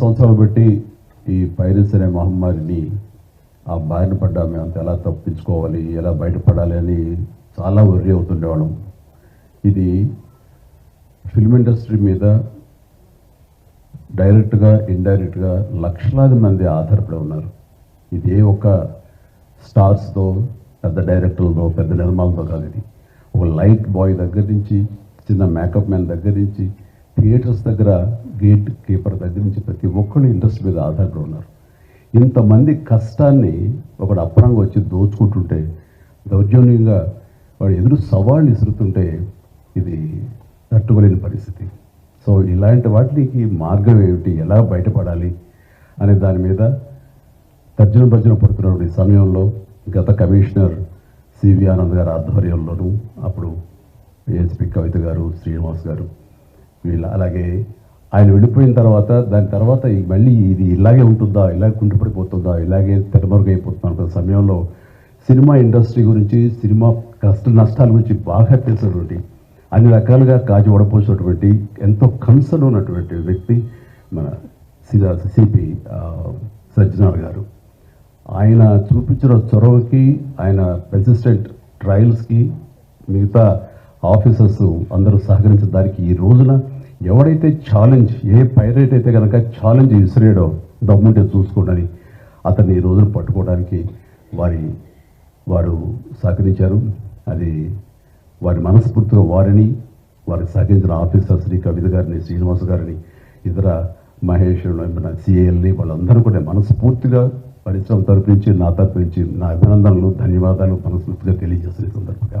సంవత్సరాలు బట్టి ఈ పైరస్ అనే మహమ్మారిని ఆ బారిన పడ్డా మేము ఎలా తప్పించుకోవాలి ఎలా బయటపడాలి అని చాలా వర్రీ అవుతుండేవాళ్ళం. ఇది ఫిల్మ్ ఇండస్ట్రీ మీద డైరెక్ట్గా ఇండైరెక్ట్గా లక్షలాది మంది ఆధారపడి ఉన్నారు. ఇది ఏ ఒక్క స్టార్స్తో పెద్ద డైరెక్టర్లతో పెద్ద నిర్మాణంతో కాదు ఇది. ఒక లైట్ బాయ్ దగ్గర నుంచి చిన్న మేకప్ మ్యాన్ దగ్గర నుంచి థియేటర్స్ దగ్గర గేట్ కీపర్ దగ్గర నుంచి ప్రతి ఒక్కళ్ళు ఇంట్రెస్ట్ మీద ఆధారపడి ఉన్నారు. ఇంతమంది కష్టాన్ని ఒకడు అప్పరంగా వచ్చి దోచుకుంటుంటే దౌర్జన్యంగా వాడు ఎదురు సవాళ్ళు ఇసురుతుంటే ఇది తట్టుకోలేని పరిస్థితి. సో ఇలాంటి వాటికి మార్గం ఏమిటి? ఎలా బయటపడాలి? అనే దాని మీద తర్జన భర్జన పడుతున్నటువంటి సమయంలో గత కమిషనర్ సివి ఆనంద్ గారి ఆధ్వర్యంలోనూ అప్పుడు ఏఎస్పి కవిత గారు శ్రీనివాస్ గారు వీళ్ళ అలాగే ఆయన వెళ్ళిపోయిన తర్వాత దాని తర్వాత మళ్ళీ ఇది ఇలాగే ఉంటుందా ఇలాగే కుంటుపడిపోతుందా ఇలాగే తెరమరుగైపోతుందా అనుకున్న సమయంలో సినిమా ఇండస్ట్రీ గురించి సినిమా కష్ట నష్టాల గురించి బాగా తెలిసినటువంటి అన్ని రకాలుగా కాచి ఓడపోసినటువంటి ఎంతో కన్సర్న్ ఉన్నటువంటి వ్యక్తి మన సిపి సజ్జనార్ గారు. ఆయన చూపించిన చొరవకి ఆయన పెన్సిస్టెంట్ ట్రయల్స్కి మిగతా ఆఫీసర్స్ అందరూ సహకరించిన దానికి ఈ రోజున ఎవడైతే ఛాలెంజ్ ఏ పైరేట్ అయితే కనుక ఛాలెంజ్ విసిరేయడో దమ్ముంటే చూసుకోండి అతన్ని ఈ రోజున పట్టుకోవడానికి వారి వారు సహకరించారు. అది వారి మనస్ఫూర్తిగా వారిని వారికి సహకరించిన ఆఫీసర్స్ని కవిత గారిని శ్రీనివాస్ గారిని ఇతర మహేష్ సిఏఎల్ని వాళ్ళందరూ కూడా మనస్ఫూర్తిగా పరిశ్రమ తరపు నుంచి నా తరపు నుంచి నా అభినందనలు ధన్యవాదాలు మనస్ఫూర్తిగా తెలియజేస్తున్న సందర్భంగా.